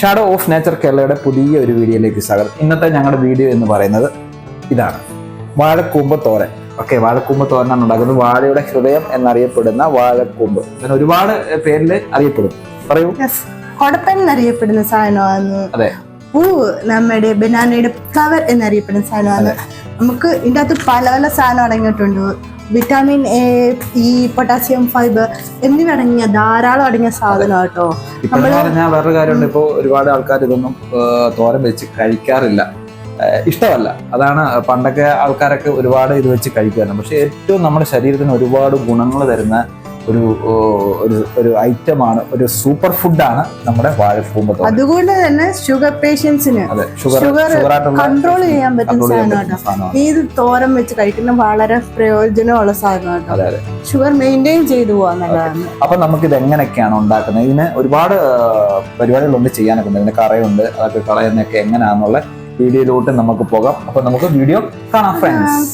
Shadow of nature കേരളയുടെ പുതിയ ഒരു വീഡിയോയിലേക്ക് സ്വാഗതം. ഇന്നത്തെ ഞങ്ങളുടെ വീഡിയോ എന്ന് പറയുന്നത് ഇതാണ്. വാഴക്കൂമ്പ് തോരൻ. ഓക്കെ വാഴക്കൂമ്പ് തോരനാണ് ഉണ്ടാക്കുന്നത്. വാഴയുടെ ഹൃദയം എന്നറിയപ്പെടുന്ന വാഴക്കൂമ്പ്. അങ്ങനെ ഒരുപാട് പേരിൽ അറിയപ്പെടും. പറയൂ. കൊടപ്പൻ എന്നറിയപ്പെടുന്ന സാധനമാണ്. അതെ. പൂ നമ്മുടെ ബനാനയുടെ ഫ്ലവർ എന്നറിയപ്പെടുന്ന സാധനമാണ്. നമുക്ക് ഇതിന്റെ അകത്ത് പല പല സാധനം അടങ്ങിയിട്ടുണ്ട്. Vitamin A E potassium fibre എന്നിവ അടങ്ങിയ ധാരാളം അടങ്ങിയ സാധനം കേട്ടോ. ഞാൻ പറഞ്ഞാൽ വേറൊരു കാര്യമുണ്ട്. ഇപ്പോൾ ഒരുപാട് ആൾക്കാർ ഇതൊന്നും തോരം തോരൻ വെച്ച് കഴിക്കാറില്ല. ഇഷ്ടമല്ല. അതാണ് പണ്ടൊക്കെ ആൾക്കാരൊക്കെ ഒരുപാട് ഇത് വെച്ച് കഴിക്കുമായിരുന്നു പക്ഷെ ഏറ്റവും നമ്മുടെ ശരീരത്തിന് ഒരുപാട് ഗുണങ്ങൾ തരുന്ന ഒരു ഒരു ഒരു ഐറ്റമാണ് ഒരു സൂപ്പർ ഫുഡാണ് നമ്മുടെ വാഴക്കൂമ്പ് അതുകൊണ്ട് തന്നെ ഷുഗർ പേഷ്യൻസിന് ഷുഗർ കൺട്രോൾ ചെയ്യാൻ പറ്റുന്ന സാധനമാണ്. ഇത് തോരം വെച്ച് കഴിക്കുന്ന വളരെ പ്രയോജനമുള്ള സാധനമാണ് ഷുഗർ മെയിന്റെയിൻ ചെയ്തു പോകാൻ നല്ലതാണ്. അപ്പൊ നമുക്ക് ഇത് എങ്ങനെയൊക്കെയാണ് ഉണ്ടാക്കുന്നത്? ഇതിന് ഒരുപാട് പരിപാടികളുണ്ട് ചെയ്യാനൊക്കെ ഉണ്ട്. ഇതിന് കറയുണ്ട് അതൊക്കെ കളയുന്നൊക്കെ എങ്ങനെയാണെന്നുള്ള വീഡിയോയിലോട്ട് നമുക്ക് പോകാം. അപ്പൊ നമുക്ക് വീഡിയോ കാണാം ഫ്രണ്ട്സ്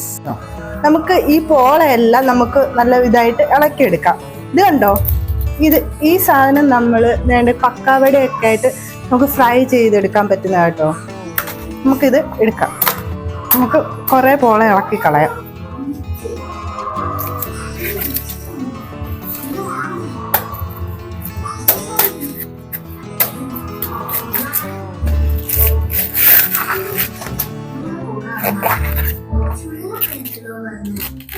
നമുക്ക് ഈ പോളയെല്ലാം നമുക്ക് നല്ല ഇതായിട്ട് ഇളക്കിയെടുക്കാം. ഇത് കണ്ടോ? ഇത് ഈ സാധനം നമ്മൾ വേണ്ട പക്കാവടയൊക്കെ ആയിട്ട് നമുക്ക് ഫ്രൈ ചെയ്തെടുക്കാൻ പറ്റുന്ന കേട്ടോ. നമുക്കിത് എടുക്കാം. നമുക്ക് കുറേ പോള ഇളക്കി കളയാം. 外面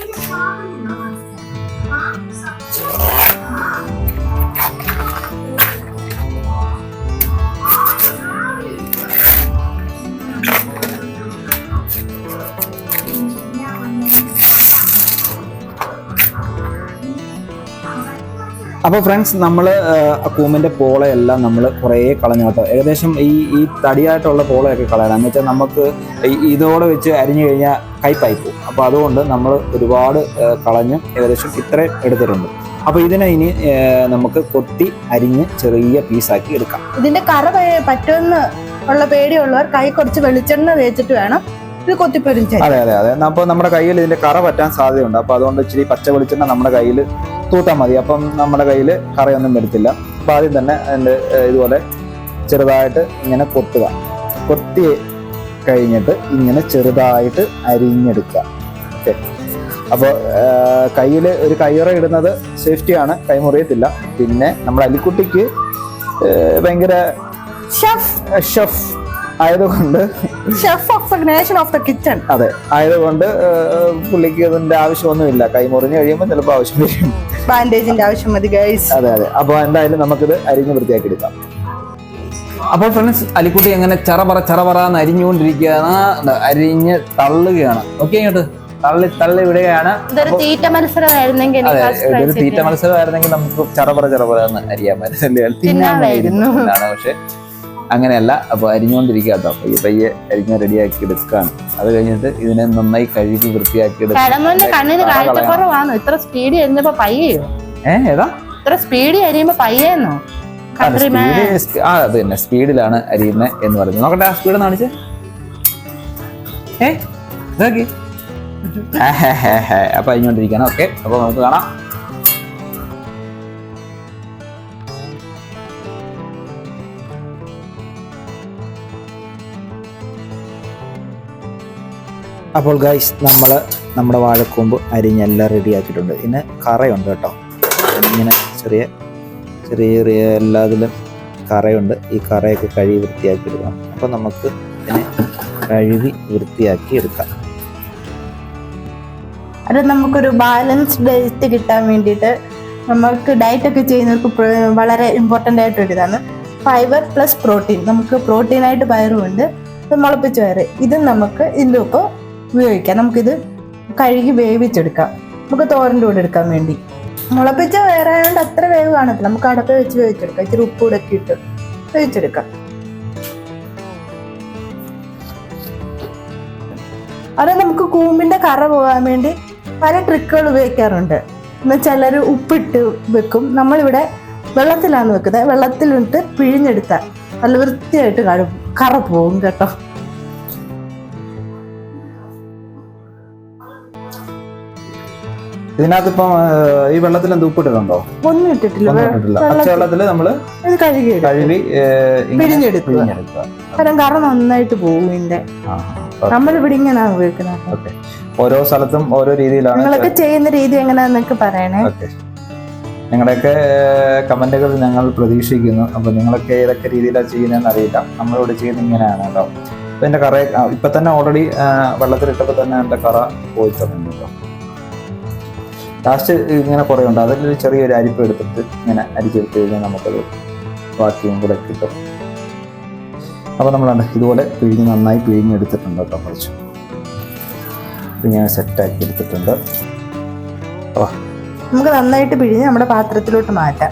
അപ്പോൾ ഫ്രണ്ട്സ് നമ്മൾ കൂമ്പിന്റെ പോളയെല്ലാം നമ്മൾ കുറേ കളഞ്ഞു കേട്ടോ. ഏകദേശം ഈ ഈ തടിയായിട്ടുള്ള പോളയൊക്കെ കളയണം. എന്ന് വെച്ചാൽ നമുക്ക് ഇതോടെ വെച്ച് അരിഞ്ഞു കഴിഞ്ഞാൽ കൈപ്പായി പോകും അപ്പോൾ അതുകൊണ്ട് നമ്മൾ ഒരുപാട് കളഞ്ഞ് ഏകദേശം ഇത്രയും എടുത്തിട്ടുണ്ട്. അപ്പോൾ ഇതിനെ ഇനി നമുക്ക് കൊത്തി അരിഞ്ഞ് ചെറിയ പീസാക്കി എടുക്കാം. ഇതിന്റെ കറ പറ്റുമെന്ന് ഉള്ള പേടിയുള്ളവർ കൈ കുറച്ച് വെളിച്ചെണ്ണ തേച്ചിട്ട് വേണം. ഇത് കൊത്തിപ്പരും അതെ അതെ അതെ. അപ്പോൾ നമ്മുടെ കയ്യിൽ ഇതിന്റെ കറ പറ്റാൻ സാധ്യതയുണ്ട്. അപ്പോൾ അതുകൊണ്ട് ഇച്ചിരി പച്ച വെളിച്ചെണ്ണ നമ്മുടെ കയ്യിൽ തൂത്താൽ മതി. അപ്പം നമ്മുടെ കയ്യിൽ കറയൊന്നും വരത്തില്ല. അപ്പോൾ ആദ്യം തന്നെ അതിന്റെ ഇതുപോലെ ചെറുതായിട്ട് ഇങ്ങനെ കൊത്തുക. കൊത്തി കഴിഞ്ഞിട്ട് ഇങ്ങനെ ചെറുതായിട്ട് അരിഞ്ഞെടുക്കുക. ഓക്കെ. അപ്പോൾ കയ്യിൽ ഒരു കയ്യുറ ഇടുന്നത് സേഫ്റ്റിയാണ് കൈ മുറിയത്തില്ല പിന്നെ നമ്മുടെ അലിക്കുട്ടിക്ക് ഭയങ്കര ഷെഫ് ഷെഫ് ആയതുകൊണ്ട് chef of the nation of the kitchen അതെ ആയതുകൊണ്ട് പുള്ളിക്ക് ഇതിന്റെ ആവശ്യമൊന്നുമില്ല. കൈ മുറിഞ്ഞു കഴിയുമ്പോൾ ചിലപ്പോൾ ആവശ്യം വരും. ബാൻഡേജിന്റെ ആവശ്യം മതി ഗൈസ് അതെ അതെ. അപ്പോൾ എന്തായാലും നമുക്കിത് അരിഞ്ഞ് വൃത്തിയാക്കി എടുക്കാം. അപ്പോൾ ഫ്രണ്ട്സ് അലിക്കുട്ടി എങ്ങനെ ചറപറ ചറപറ എന്ന് അരിഞ്ഞുകൊണ്ടിരിക്കുകയാണ് അരിഞ്ഞ് തള്ളുകയാണ്. ഓക്കെ ഇങ്ങോട്ട്. തള്ളി തള്ളി വിടുകയാണ്. ഇതൊരു തീറ്റ മത്സരമായിരുന്നെങ്കിൽ ഇതൊരു തീറ്റ മത്സരമായിരുന്നെങ്കിൽ നമുക്ക് ചറപറ ചറപറ എന്ന് തിന്നാമായിരുന്നു. പക്ഷെ അങ്ങനെയല്ല അപ്പോൾ അരിഞ്ഞുകൊണ്ടിരിക്കുക കേട്ടോ. പയ്യെ പയ്യെ അരിഞ്ഞ് റെഡിയാക്കി എടുക്കുകയാണ്. അത് കഴിഞ്ഞിട്ട് ഇതിനെ നന്നായി കഴുകി വൃത്തിയാക്കി എടുക്കും. ഇത്ര സ്പീഡ് ഏതാ? സ്പീഡ് പയ്യെന്നോ? ആ അത് തന്നെ. സ്പീഡിലാണ് അരിയുന്നത് എന്ന് പറയുന്നത്. നോക്കട്ടെ ആ സ്പീഡ് കാണിച്ച്. ഏ ഇതാക്കി. അപ്പൊ അരിഞ്ഞോണ്ടിരിക്കണം ഓക്കെ അപ്പൊ നമുക്ക് കാണാം. അപ്പോൾ ഗൈസ് നമ്മൾ നമ്മുടെ വാഴക്കൂമ്പ് അരിഞ്ഞെല്ലാം റെഡിയാക്കിയിട്ടുണ്ട്. ഇതിന് കറയുണ്ട് കേട്ടോ. ഇങ്ങനെ ചെറിയ ചെറിയ ചെറിയ എല്ലാത്തിലും കറയുണ്ട്. ഈ കറയൊക്കെ കഴുകി വൃത്തിയാക്കി എടുക്കണം അപ്പോൾ നമുക്ക് ഇതിനെ കഴുകി വൃത്തിയാക്കി എടുക്കാം. അത് നമുക്കൊരു ബാലൻസ് ഡയറ്റ് കിട്ടാൻ വേണ്ടിയിട്ട് നമുക്ക് ഡയറ്റൊക്കെ ചെയ്യുന്നവർക്ക് വളരെ ഇമ്പോർട്ടന്റ് ആയിട്ടൊരു ഇതാണ് ഫൈബർ പ്ലസ് പ്രോട്ടീൻ നമുക്ക് പ്രോട്ടീനായിട്ട് പയറുമുണ്ട്. മുളപ്പിച്ച് പയറ്. ഇത് നമുക്ക് ഇതിന്റെ ഒപ്പം ഉപയോഗിക്കാം. നമുക്കിത് കഴുകി വേവിച്ചെടുക്കാം. നമുക്ക് തോരന്റെ കൂടെ എടുക്കാൻ വേണ്ടി. മുളപ്പിച്ച വേറെ ആയതുകൊണ്ട് അത്ര വേവ് കാണത്തില്ല. നമുക്ക് അടപ്പ് വെച്ച് വേവിച്ചെടുക്കാം. ഇച്ചിരി ഉപ്പ് കൂടെ ഒക്കെ ഇട്ട് വേവിച്ചെടുക്കാം. അത് നമുക്ക് കൂമ്പിന്റെ കറ പോകാൻ വേണ്ടി പല ട്രിക്കുകൾ ഉപയോഗിക്കാറുണ്ട്. എന്നാൽ ചിലർ ഉപ്പിട്ട് വെക്കും. നമ്മളിവിടെ വെള്ളത്തിലാണ് വെക്കുന്നത്. വെള്ളത്തിലിട്ട് പിഴിഞ്ഞെടുത്താൽ നല്ല വൃത്തിയായിട്ട് കറ പോകും കേട്ടോ. ഇതിനകത്ത് ഇപ്പം ഈ വെള്ളത്തിൽ എന്ത് ഉപ്പിട്ടിട്ടുണ്ടോ? ഒന്നും ഇട്ടിട്ടില്ല. ഒന്നും ഇട്ടിട്ടില്ല പച്ചവെള്ളത്തിൽ നമ്മൾ ഇത് കഴുകി ഇങ്ങനെ പിഴിഞ്ഞെടുക്കുക. കാരണം കറ നന്നായിട്ട് പോകും ഇതിന്റെ. ഇങ്ങനെ നമ്മൾ ഇവിടെ ഇങ്ങനെയാണ് ഉപയോഗിക്കുന്നത്. ഓക്കെ. ഓരോ സ്ഥലത്തും ഓരോ രീതിയിലാണ് നിങ്ങളൊക്കെ ചെയ്യുന്ന രീതി എങ്ങനെയാന്നൊക്കെ പറയണേ. നിങ്ങളുടെയൊക്കെ കമന്റുകൾ ഞങ്ങൾ പ്രതീക്ഷിക്കുന്നു. അപ്പൊ നിങ്ങളൊക്കെ ഏതൊക്കെ രീതിയിലാണ് ചെയ്യുന്നതെന്ന് അറിയില്ല. നമ്മളിവിടെ ചെയ്യുന്നത് ഇങ്ങനെയാണ് കേട്ടോ. അപ്പൊ എന്റെ കറ ഇപ്പൊ തന്നെ ഓൾറെഡി വെള്ളത്തിലിട്ടപ്പോൾ തന്നെ എന്റെ കറ പോയി തുടങ്ങി കേട്ടോ. ലാസ്റ്റ് ഇങ്ങനെ കുറേ ഉണ്ട്. അതിലൊരു ചെറിയൊരു അരിപ്പ് എടുത്തിട്ട് ഇങ്ങനെ അരിച്ചെടുത്ത് കഴിഞ്ഞാൽ നമുക്കത് ബാക്കിയും കൂടെ കിട്ടും. അപ്പോൾ നമ്മളാണ് ഇതുപോലെ പിഴിഞ്ഞ് നന്നായി പിഴിഞ്ഞെടുത്തിട്ടുണ്ട് കേട്ടോ കുറച്ച്. ഇങ്ങനെ സെറ്റാക്കി എടുത്തിട്ടുണ്ട്. നമുക്ക് നന്നായിട്ട് പിഴിഞ്ഞ് നമ്മുടെ പാത്രത്തിലോട്ട് മാറ്റാം.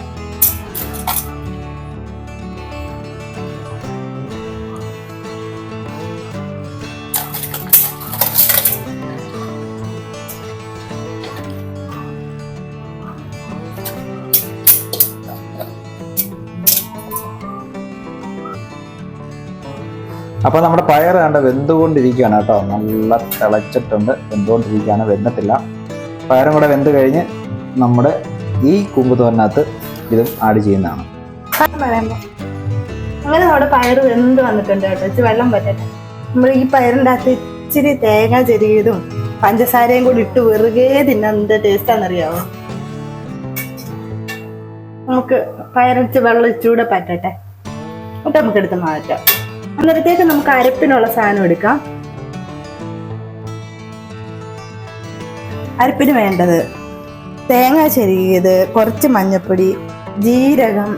അപ്പൊ നമ്മുടെ പയർ കണ്ട് വെന്തുകൊണ്ടിരിക്കുകയാണ് കേട്ടോ. നല്ല തിളച്ചിട്ടുണ്ട്. വെന്തുകൊണ്ടിരിക്കുകയാണ്. വെന്തിട്ടില്ല. പയറും കൂടെ വെന്ത് കഴിഞ്ഞ് നമ്മുടെ ഈ കുമ്പുതോരനകത്ത് ഇതും ആഡ് ചെയ്യുന്നതാണ്. അങ്ങനെ ഇച്ചിരി വെള്ളം നമ്മൾ ഈ പയറിന്റെ അകത്ത് ഇച്ചിരി തേങ്ങ ചെരിയതും പഞ്ചസാരയും കൂടി ഇട്ട് വെറുതെ തിന്നാൻ എന്ത് ടേസ്റ്റാന്നറിയാവോ നമുക്ക് പയറിച്ച് വെള്ളം ഇച്ചൂടെ പറ്റട്ടെ. എന്നിട്ട് നമുക്ക് എടുത്ത് മാറ്റാം. അന്നേരത്തേക്ക് നമുക്ക് അരപ്പിനുള്ള സാധനം എടുക്കാം. അരപ്പിന് വേണ്ടത് തേങ്ങ ചെരുകിയത് കുറച്ച് മഞ്ഞപ്പൊടി ജീരകം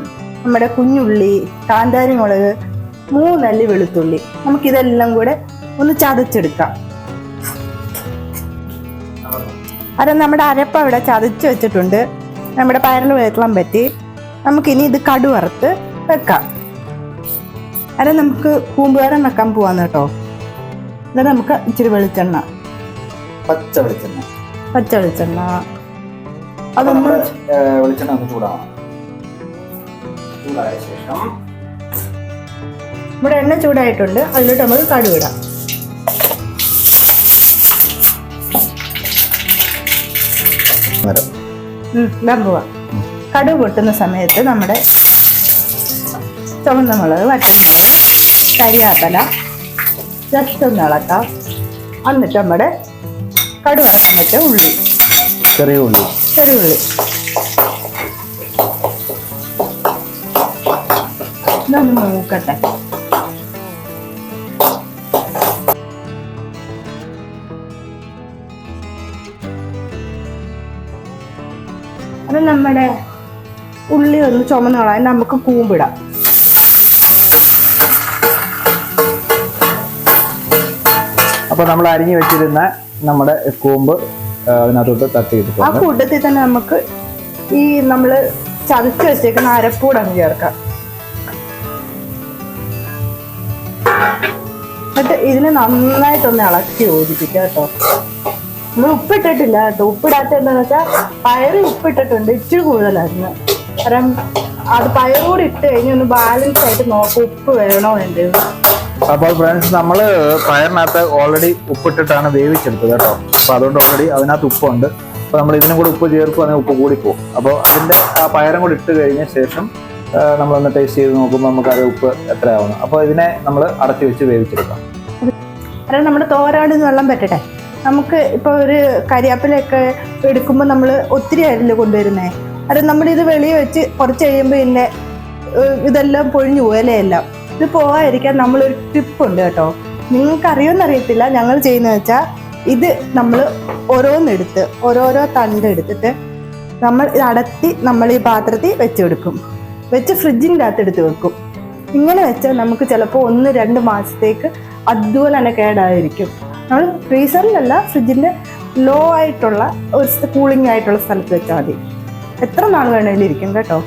നമ്മുടെ കുഞ്ഞുള്ളി കാന്താരി മുളക് മൂന്നല്ലി വെളുത്തുള്ളി. നമുക്കിതെല്ലാം കൂടെ ഒന്ന് ചതച്ചെടുക്കാം. അത് നമ്മുടെ അരപ്പ് അവിടെ ചതച്ച് വെച്ചിട്ടുണ്ട്. നമ്മുടെ പയറിൽ വെള്ളം പറ്റി. നമുക്കിനി ഇത് കടുവറുത്ത് വെക്കാം. അത് നമുക്ക് കൂമ്പുകാരൻ വെക്കാൻ പോവാന്ന് കേട്ടോ. അതായത് നമുക്ക് ഇച്ചിരി വെളിച്ചെണ്ണ. പച്ച വെളിച്ചെണ്ണ. പച്ച വെളിച്ചെണ്ണ. അതൊന്ന് വെളിച്ചെണ്ണ ഒന്ന് ചൂടാവണം. ചൂടായ ശേഷം നമ്മുടെ എണ്ണ ചൂടായിട്ടുണ്ട്. അതിലോട്ട് നമ്മൾ കടുവിടാം. കടുവ് പൊട്ടുന്ന സമയത്ത് നമ്മുടെ ചുവന്ന മുളക് വറ്റൽമുളക് കരിയാപ്പല ജസ്റ്റ് ഒന്ന് ഇളക്കാം. എന്നിട്ട് നമ്മുടെ കടുവ് ഇറക്കാൻ വെച്ച ഉള്ളി. ചെറിയ ഉള്ളി. ചെറിയ ഉള്ളി. ഇതൊന്ന് മൂക്കട്ടെ. അത് നമ്മുടെ ഉള്ളി ഒന്ന് ചുമന്നോളാൻ നമുക്ക് കൂമ്പിടാം. അപ്പൊ നമ്മൾ അരിഞ്ഞു വെച്ചിരുന്ന നമ്മുടെ കൂമ്പ് അതിനകത്തോട്ട് തട്ടി ആ കൂട്ടത്തിൽ തന്നെ നമുക്ക് ഈ നമ്മൾ ചതച്ച് വെച്ചേക്കുന്ന അരപ്പൂടെ അങ്ങ് ചേർക്കാം. എന്നിട്ട് ഇതിനെ നന്നായിട്ടൊന്ന് ഇളക്കി യോജിപ്പിക്കുക കേട്ടോ. നമ്മൾ ഉപ്പിട്ടിട്ടില്ല കേട്ടോ. ഉപ്പിടാത്ത എന്താന്ന് വെച്ചാൽ പയറ് ഉപ്പിട്ടിട്ടുണ്ട് ഇച്ചിരി കൂടുതലായിരുന്നു. കാരണം അത് പയറോട് ഇട്ട് കഴിഞ്ഞ് ഒന്ന് ബാലൻസ് ആയിട്ട് നോക്കാം ഉപ്പ് വേണോ വേണ്ടത് അപ്പോൾ ഫ്രണ്ട്സ് നമ്മൾ പയറിനകത്ത് ഓൾറെഡി ഉപ്പിട്ടിട്ടാണ് വേവിച്ചെടുത്തത് കേട്ടോ. അപ്പോൾ അതുകൊണ്ട് ഓൾറെഡി അതിനകത്ത് ഉപ്പുണ്ട്. അപ്പോൾ നമ്മൾ ഇതിനും കൂടി ഉപ്പ് ചേർക്കുകയാണെങ്കിൽ ഉപ്പ് കൂടി കൂടിപ്പോകും അപ്പോൾ അതിന്റെ ആ പയറും കൂടി ഇട്ട് കഴിഞ്ഞ ശേഷം നമ്മളൊന്ന് ടേസ്റ്റ് ചെയ്ത് നോക്കുമ്പോൾ നമുക്ക് അത് ഉപ്പ് എത്രയാവുന്നു. അപ്പോൾ ഇതിനെ നമ്മൾ അടച്ചു വെച്ച് വേവിച്ചെടുക്കാം. അതായത് നമ്മുടെ തോരാട് വെള്ളം പറ്റട്ടെ? നമുക്ക് ഇപ്പോൾ ഒരു കരിയാപ്പിലൊക്കെ എടുക്കുമ്പോൾ നമ്മൾ ഒത്തിരി അരിൽ കൊണ്ടുവരുന്നേ. അത് നമ്മളിത് വെളിയിൽ വെച്ച് കുറച്ച് കഴിയുമ്പോൾ പിന്നെ ഇതെല്ലാം പൊഴിഞ്ഞു പോയലെല്ലാം ഇത് പോവാതിരിക്കാൻ നമ്മളൊരു ടിപ്പുണ്ട് കേട്ടോ. നിങ്ങൾക്ക് അറിയുമെന്നറിയത്തില്ല ഞങ്ങൾ ചെയ്യുന്നത് വെച്ചാൽ ഇത് നമ്മൾ ഓരോന്നെടുത്ത് ഓരോരോ തണ്ട് എടുത്തിട്ട് നമ്മൾ ഇത് അടത്തി നമ്മൾ ഈ പാത്രത്തിൽ വെച്ച് കൊടുക്കും വെച്ച് ഫ്രിഡ്ജിന്റെ അകത്ത് എടുത്ത് വെക്കും. ഇങ്ങനെ വെച്ചാൽ നമുക്ക് ചിലപ്പോൾ ഒന്ന് രണ്ട് മാസത്തേക്ക് അതുപോലെ തന്നെ കേടായിരിക്കും. നമ്മൾ ഫ്രീസറിലല്ല ഫ്രിഡ്ജിന്റെ ലോ ആയിട്ടുള്ള ഒരു കൂളിംഗ് ആയിട്ടുള്ള സ്ഥലത്ത് വെച്ചാൽ മതി. എത്ര നാൾ വേണമെങ്കിലും ഇരിക്കും കേട്ടോ.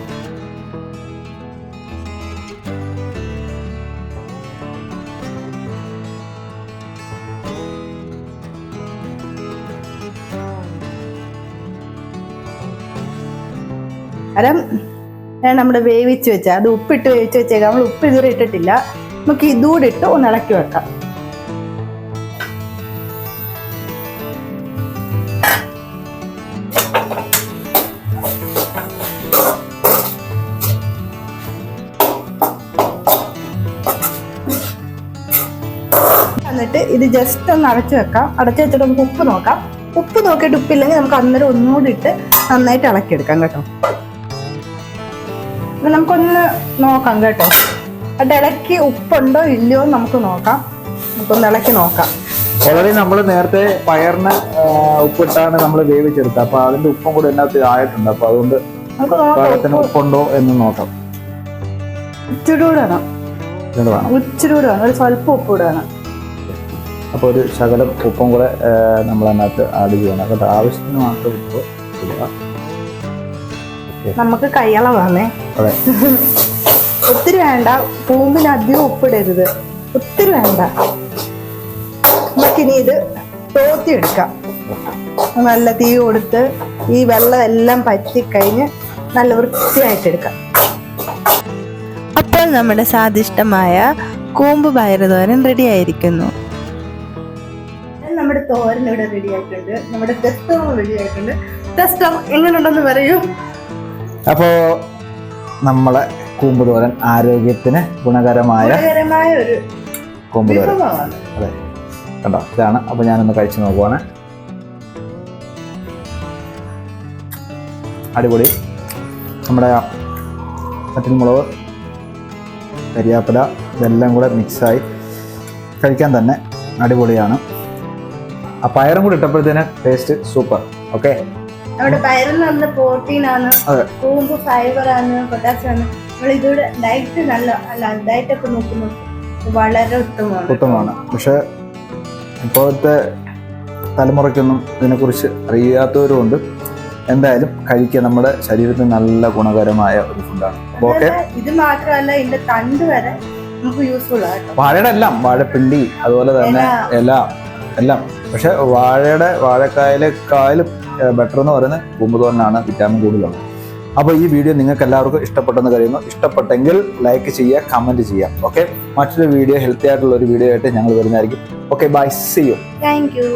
അരം നമ്മൾ വേവിച്ച് വെച്ച അത് ഉപ്പിട്ട് വേവിച്ച് വെച്ചേക്കാം. നമ്മൾ ഉപ്പ് ഇതുവരെ ഇട്ടിട്ടില്ല. നമുക്ക് ഇതുകൂടെ ഇട്ട് ഒന്ന് ഇളക്കി വെക്കാം. എന്നിട്ട് ഇത് ജസ്റ്റ് ഒന്ന് അടച്ചു വെക്കാം. അടച്ചു വെച്ചിട്ട് നമുക്ക് ഉപ്പ് നോക്കാം. ഉപ്പ് നോക്കിയിട്ട് ഉപ്പില്ലെങ്കിൽ നമുക്ക് അന്നേരം ഒന്നുകൂടി ഇട്ട് നന്നായിട്ട് ഇളക്കിയെടുക്കാം കേട്ടോ. നമുക്കൊന്ന് നോക്കാം കേട്ടോ. അത് ഇളക്കി ഉപ്പുണ്ടോ ഇല്ലയോ നമുക്ക് നോക്കാം. നമുക്കൊന്ന് ഇളക്കി നോക്കാം. ഓൾറെഡി നമ്മൾ നേരത്തെ പയറിന് ഉപ്പിട്ടാണ് നമ്മൾ വേവിച്ചെടുത്തത്. അപ്പൊ അതിന്റെ ഉപ്പും കൂടെ ഇതിനകത്ത് ആയിട്ടുണ്ട്. അപ്പൊ അതുകൊണ്ട് പാകത്തിന് ഉപ്പുണ്ടോ എന്ന് നോക്കാം. വേണം വേണം ഒരു സ്വല്പം ഉപ്പ് കൂടെ വേണം അപ്പോൾ ഒരു ശകലം ഉപ്പും കൂടെ നമ്മൾ അതിനകത്ത് ആഡ് ചെയ്യണം. കേട്ടോ ആവശ്യത്തിന് മാത്രം ഉപ്പ് ഇടുക. നമുക്ക് കൈയളവാണേ ഒത്തിരി വേണ്ട. പൂമ്പിന് അധികം ഉപ്പിടരുത്. ഒത്തിരി വേണ്ട. നമുക്കിനി ഇത് തോത്തി എടുക്കാം. നല്ല തീ കൊടുത്ത് ഈ വെള്ളം എല്ലാം പറ്റിക്കഴിഞ്ഞ് നല്ല വൃത്തിയായിട്ട് എടുക്കാം. അപ്പോൾ നമ്മുടെ സ്വാദിഷ്ടമായ കൂമ്പ് പയറ് തോരൻ റെഡി ആയിരിക്കുന്നു. നമ്മുടെ തോരൻ ഇവിടെ റെഡി ആയിട്ടുണ്ട്. നമ്മുടെ ടെസ്റ്റോ റെഡി ആയിട്ടുണ്ട്. ടെസ്റ്റർ എങ്ങനെയുണ്ടെന്ന് പറയൂ. അപ്പോൾ നമ്മളെ കൂമ്പുതോരൻ ആരോഗ്യത്തിന് ഗുണകരമായ ഒരു കൂമ്പുതോരൻ. അതെ. കണ്ടോ? ഇതാണ്. അപ്പോൾ ഞാനൊന്ന് കഴിച്ചു നോക്കുവാണ് അടിപൊളി. നമ്മുടെ മുളക് കരിയാപ്പില ഇതെല്ലാം കൂടെ മിക്സായി കഴിക്കാൻ തന്നെ അടിപൊളിയാണ്. ആ പയറും കൂടി ഇട്ടപ്പോഴത്തേന് ടേസ്റ്റ് സൂപ്പർ ഓക്കെ നമ്മുടെ പയറിൽ നിന്ന് പ്രോട്ടീൻ ആണ് കൂമ്പ് ഫൈബർ ആണ് പൊട്ടാസ്യം ആണ്. നമ്മൾ ഇതോടെ ഡയറ്റ് നല്ല അല്ല ഡയറ്റ് ഒക്കെ നോക്കുന്നു വളരെ ഉത്തമമാണ്. ഉത്തമമാണ്. പക്ഷെ ഇപ്പോഴത്തെ തലമുറയ്ക്കൊന്നും ഇതിനെക്കുറിച്ച് അറിയാത്തവരുമുണ്ട്. എന്തായാലും കഴിക്കുക. നമ്മുടെ ശരീരത്തിന് നല്ല ഗുണകരമായ ഒരു ഫുഡാണ് ഓക്കെ. ഇത് മാത്രമല്ല ഇതിന്റെ തണ്ട് വരെ നമുക്ക് യൂസ്ഫുൾ ആയിട്ട് വാഴയുടെ എല്ലാം വാഴപ്പിണ്ടി അതുപോലെ തന്നെ എല്ലാം. എല്ലാം. പക്ഷെ വാഴയുടെ വാഴക്കായലേക്കായാലും ബെറ്റർ എന്ന് പറയുന്നത് കുമ്പുതോരനാണ് വിറ്റാമിൻ കൂടുതലുള്ളത്. അപ്പോൾ ഈ വീഡിയോ നിങ്ങൾക്ക് എല്ലാവർക്കും ഇഷ്ടപ്പെട്ടെന്ന് കഴിയുന്നു ഇഷ്ടപ്പെട്ടെങ്കിൽ ലൈക്ക് ചെയ്യുക കമന്റ് ചെയ്യുക. ഓക്കെ മറ്റൊരു വീഡിയോ ഹെൽത്തി ആയിട്ടുള്ള ഒരു വീഡിയോ ആയിട്ട് ഞങ്ങൾ വരുന്നതായിരിക്കും. Okay bye see you thank you